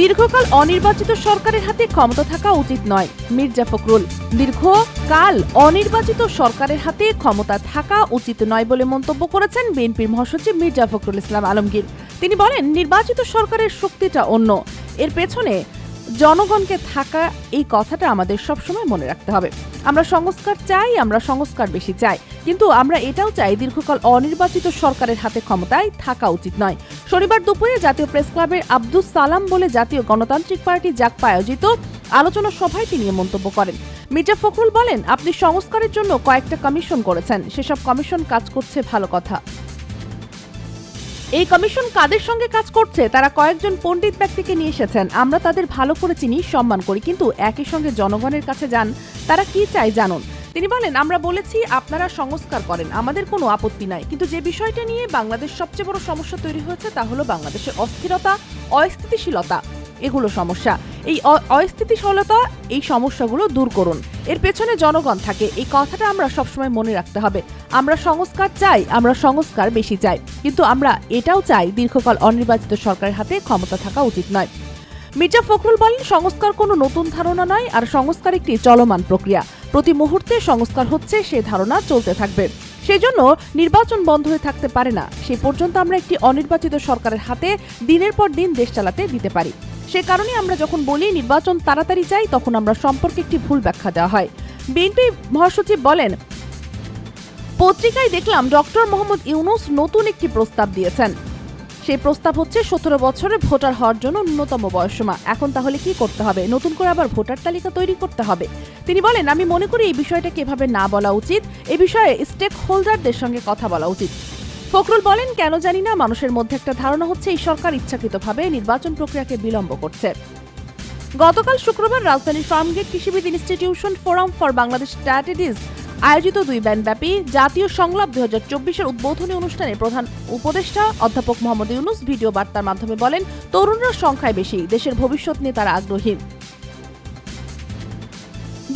দীর্ঘকাল অনির্বাচিত সরকারের হাতে ক্ষমতা থাকা উচিত নয়। মির্জা ফখরুল দীর্ঘকাল অনির্বাচিত সরকারের হাতে ক্ষমতা থাকা উচিত নয় বলে মন্তব্য করেছেন বিএনপির মহাসচিব মির্জা ফখরুল ইসলাম আলমগীর। তিনি বলেন, নির্বাচিত সরকারের শক্তিটা অন্য। এর পেছনে জনগণকে থাকা এই কথাটা আমাদের সবসময় মনে রাখতে হবে। আমরা সংস্কার চাই, আমরা সংস্কার বেশি চাই। কিন্তু আমরা এটাও চাই দীর্ঘকাল অনির্বাচিত সরকারের হাতে ক্ষমতায় থাকা উচিত নয়। শনিবার দুপুরে জাতীয় প্রেস ক্লাবের আব্দুস সালাম বলে জাতীয় গণতান্ত্রিক পার্টি জাকপা আয়োজিত আলোচনা সভায় তিনি মন্তব্য করেন। মির্জা ফখরুল বলেন, আপনি সংস্কারের জন্য কয়েকটা কমিশন করেছেন। সেসব কমিশন কাজ করছে ভালো কথা। এই কমিশন কাদের সঙ্গে কাজ করছে? তারা কয়েকজন পণ্ডিত ব্যক্তিকে নিয়ে এসেছেন। আমরা তাদের ভালো করে চিনি, সম্মান করি। কিন্তু একই সঙ্গে জনগণের কাছে যান, তারা কি চায় জানুন? তিনি বলেন, আমরা বলেছি আপনারা সংস্কার করেন, আমাদের কোনো আপত্তি নাই। কিন্তু যে বিষয়টা নিয়ে বাংলাদেশ সবচেয়ে বড় সমস্যা তৈরি হয়েছে তা হলো বাংলাদেশের অস্থিরতা, অস্থিতিশীলতা, এগুলো সমস্যা। এই অস্থিতিশীলতা, এই সমস্যাগুলো দূর করুন। এর পেছনে জনগণ থাকে। এই কথাটা আমরা সবসময় মনে রাখতে হবে। আমরা সংস্কার চাই, আমরা সংস্কার বেশি চাই। কিন্তু আমরা এটাও চাই, দীর্ঘকাল অনির্বাচিত সরকারের হাতে ক্ষমতা থাকা উচিত নয়। মির্জা ফখরুল বলেন, সংস্কার কোনো নতুন ধারণা নয়, আর সংস্কার একটি চলমান প্রক্রিয়া। প্রতি মুহূর্তে সংস্কার হচ্ছে, সে ধারণা চলতে থাকবে। সেজন্য নির্বাচন বন্ধ হয়ে থাকতে পারে না। সে পর্যন্ত আমরা একটি অনির্বাচিত সরকারের হাতে দিনের পর দিন দেশ চালাতে দিতে পারি। সে কারণে আমরা যখন বলি নির্বাচন তাড়াতাড়ি চাই, তখন আমরা সম্পর্কে একটি ভুল ব্যাখ্যা দেওয়া হয়। বিএনপি মহাসচিব বলেন, পত্রিকায় দেখলাম ডক্টর মোহাম্মদ ইউনুস নতুন একটি প্রস্তাব দিয়েছেন। সেই প্রস্তাব হচ্ছে সতেরো বছরে ভোটার হওয়ার জন্য ন্যূনতম বয়সসীমা। এখন তাহলে কি করতে হবে? নতুন করে আবার ভোটার তালিকা তৈরি করতে হবে। তিনি বলেন, আমি মনে করি এই বিষয়টাকে এভাবে না বলা উচিত। এ বিষয়ে স্টেক হোল্ডারদের সঙ্গে কথা বলা উচিত। ফখরুল বলেন, কেন জানি না, মানুষের মধ্যে একটা ধারণা হচ্ছে এই সরকার ইচ্ছাকৃতভাবে নির্বাচন প্রক্রিয়াকে বিলম্ব করছে। গতকাল শুক্রবার রাজধানীর ফার্মগেট কৃষিবিদ institution forum for Bangladesh strategies আয়োজিত দুই ব্যান্ডব্যাপী জাতীয় সংলাপ দুই হাজার চব্বিশের উদ্বোধনী অনুষ্ঠানে প্রধান উপদেষ্টা অধ্যাপক মোহাম্মদ ইউনুস ভিডিও বার্তার মাধ্যমে বলেন, তরুণরা সংখ্যায় বেশি, দেশের ভবিষ্যৎ নিয়ে তারা আগ্রহী।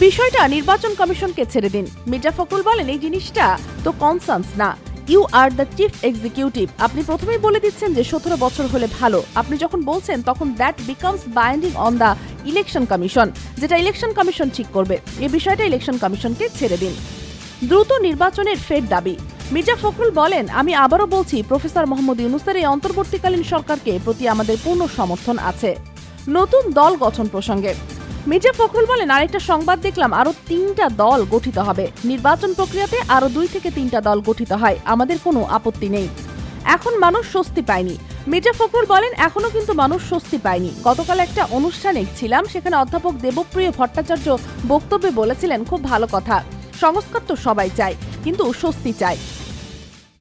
বিষয়টা নির্বাচন কমিশনকে ছেড়ে দিন। মির্জা ফখরুল বলেন, এই জিনিসটা তো কনসার্নস না। You are the chief executive. আপনি প্রথমেই বলে দিচ্ছেন যে সতেরো বছর হলে ভালো। আপনি যখন বলছেন, তখন that becomes binding on the election commission, যেটা ইলেকশন কমিশন ঠিক করবে। এ বিষয়টা ইলেকশন কমিশনকে ছেড়ে দিন। দ্রুত নির্বাচনের ফের দাবি। মির্জা ফখরুল বলেন, আমি আবারও বলছি, প্রফেসর মোহাম্মদ ইউনুসের এই অন্তর্বর্তীকালীন সরকারকে প্রতি আমাদের পূর্ণ সমর্থন আছে। নতুন দল গঠন প্রসঙ্গে। মির্জা ফখরুল বলেন, আরেকটা সংবাদ দেখলাম আরও তিনটা দল গঠিত হবে। নির্বাচন প্রক্রিয়াতে আরও দুই থেকে তিনটা দল গঠিত হয়। আমাদের কোনো আপত্তি নেই। এখন মানুষ স্বস্তি পায়নি। মির্জা ফখরুল বলেন এখনও কিন্তু মানুষ স্বস্তি পায়নি। গতকাল একটা অনুষ্ঠানে ছিলাম, সেখানে অধ্যাপক দেবপ্রিয় ভট্টাচার্য বক্তব্যে বলেছিলেন, খুব ভালো কথা। সংস্কার তো সবাই চায় কিন্তু স্বস্তি চায়।